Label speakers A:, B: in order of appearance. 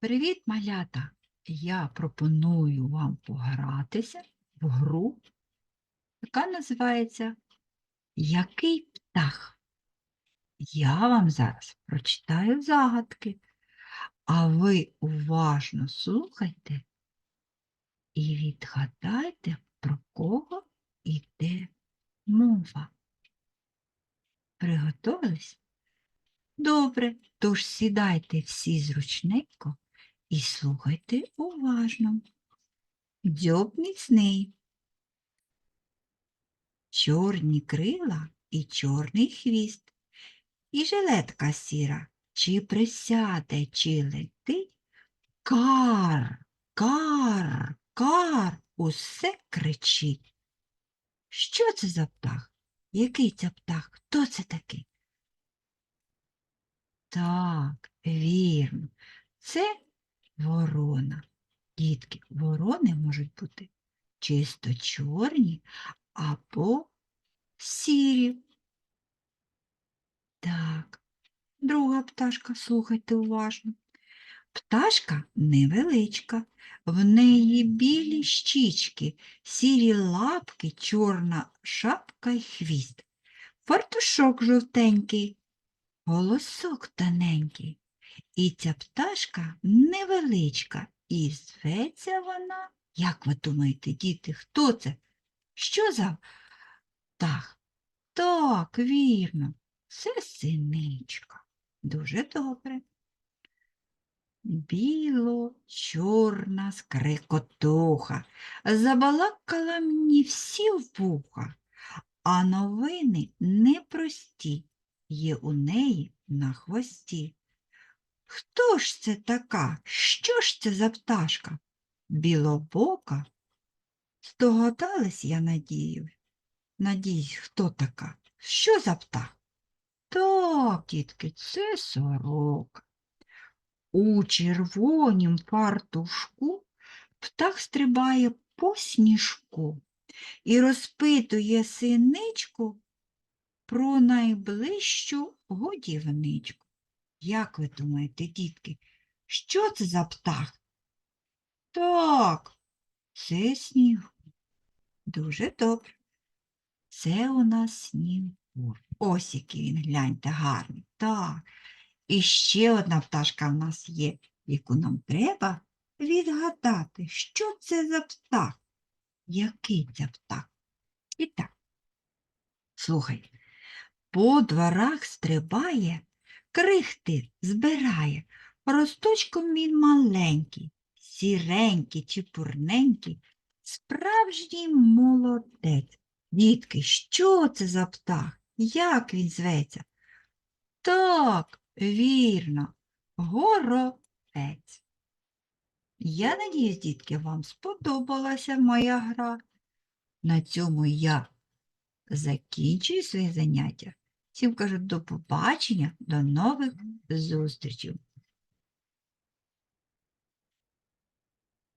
A: Привіт, малята! Я пропоную вам погратися в гру, яка називається Який птах? Я вам зараз прочитаю загадки, а ви уважно слухайте і відгадайте, про кого йде мова. Приготовились? Добре, тож сідайте всі зручненько і слухайте уважно. Дзьоб міцний. Чорні крила і чорний хвіст, і жилетка сіра, чи присяде, чи летить. Кар, кар, кар, усе кричить. Що це за птах? Який це птах? Хто це такий? Так, вірно. Це ворона. Дітки, ворони можуть бути чисто чорні або сірі. Так, друга пташка, слухайте уважно. Пташка невеличка, в неї білі щічки, сірі лапки, чорна шапка й хвіст. Фартушок жовтенький, голосок тоненький. І ця пташка невеличка, і зветься вона, як ви думаєте, діти, хто це? Що за птах? Так, вірно, це синичка. Дуже добре. Біло-чорна скрикотуха забалакала мені всі вуха, а новини непрості є у неї на хвості. Хто ж це така? Що ж це за пташка? Білобока? Здогадались, я надію. Надіюсь, хто така? Що за птах? Так, дітки, це сорока. У червонім фартушку птах стрибає по сніжку і розпитує синичку про найближчу годівничку. Як ви думаєте, дітки, що це за птах? Так, це сніг. Дуже добре. Це у нас снігур. Ось який він, гляньте, гарний. Так. І ще одна пташка в нас є, яку нам треба відгадати, що це за птах. Який це птах? І так, слухай, по дворах стрибає, крихти збирає, росточком він маленький, сіренький, чепурненький, справжній молодець. Дітки, що це за птах? Як він зветься? Так, вірно, горобець. Я надіюсь, дітки, вам сподобалася моя гра. На цьому я закінчую своє заняття. Всім кажу до побачення, до нових зустрічей.